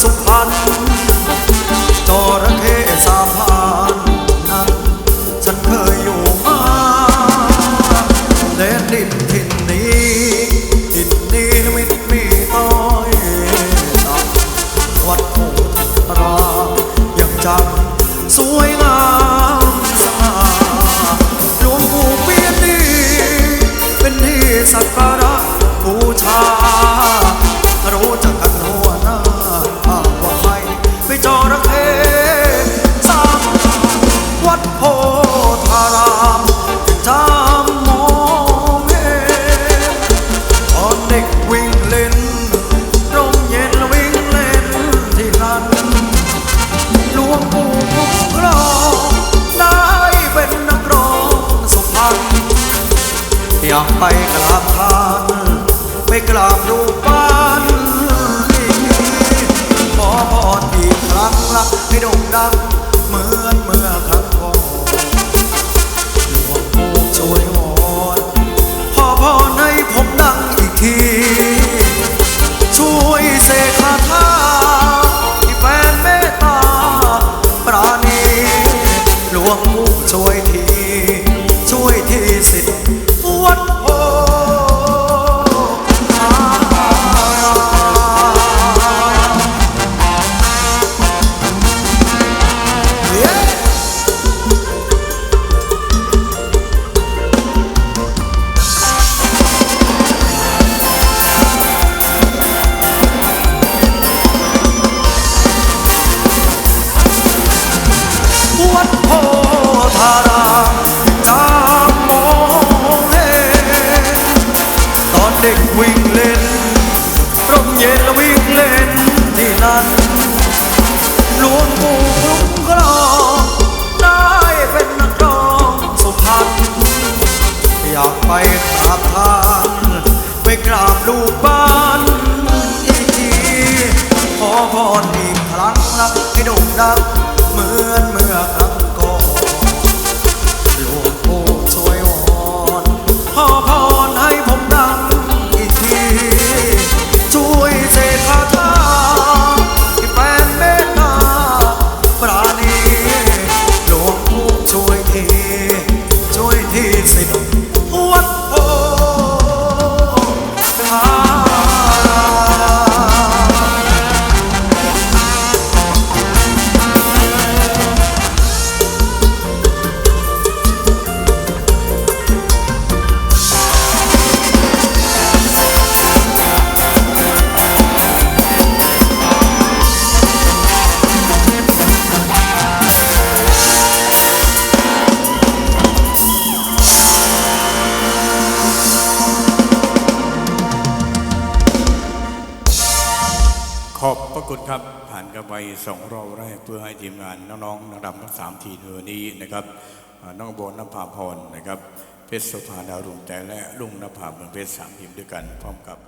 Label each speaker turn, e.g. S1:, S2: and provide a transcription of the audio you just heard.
S1: สุพรรณจระเข้สาพานนั้นฉันเคยอยู่มาและดินถิ่นนี้ดินนี้มิตรมีต้อยต่ำวัดโพธารามยังจำสวยงามสะอาดหลวงปู่เปียดีเป็นที่สักการ อยากไปกราบท่านไปกราบดูป้า วัดโพธารามตามมองเห็นตอนเด็กวิ่งเล่นร่มเย็นแล้ววิ่งเล่นที่นั่นหลวงปู่ ขอ
S2: บพระคุณครับ ผ่านกันไปสองรอบแรกเพื่อให้ทีมงานน้องๆนักดำทั้งสามทีมในวันนี้นะครับน้องโบนนภาพรนะครับ เพชรสภาดาวรุ่งแต่และลุงนภาเมืองเพชรสามทีมด้วยกันพร้อมกับ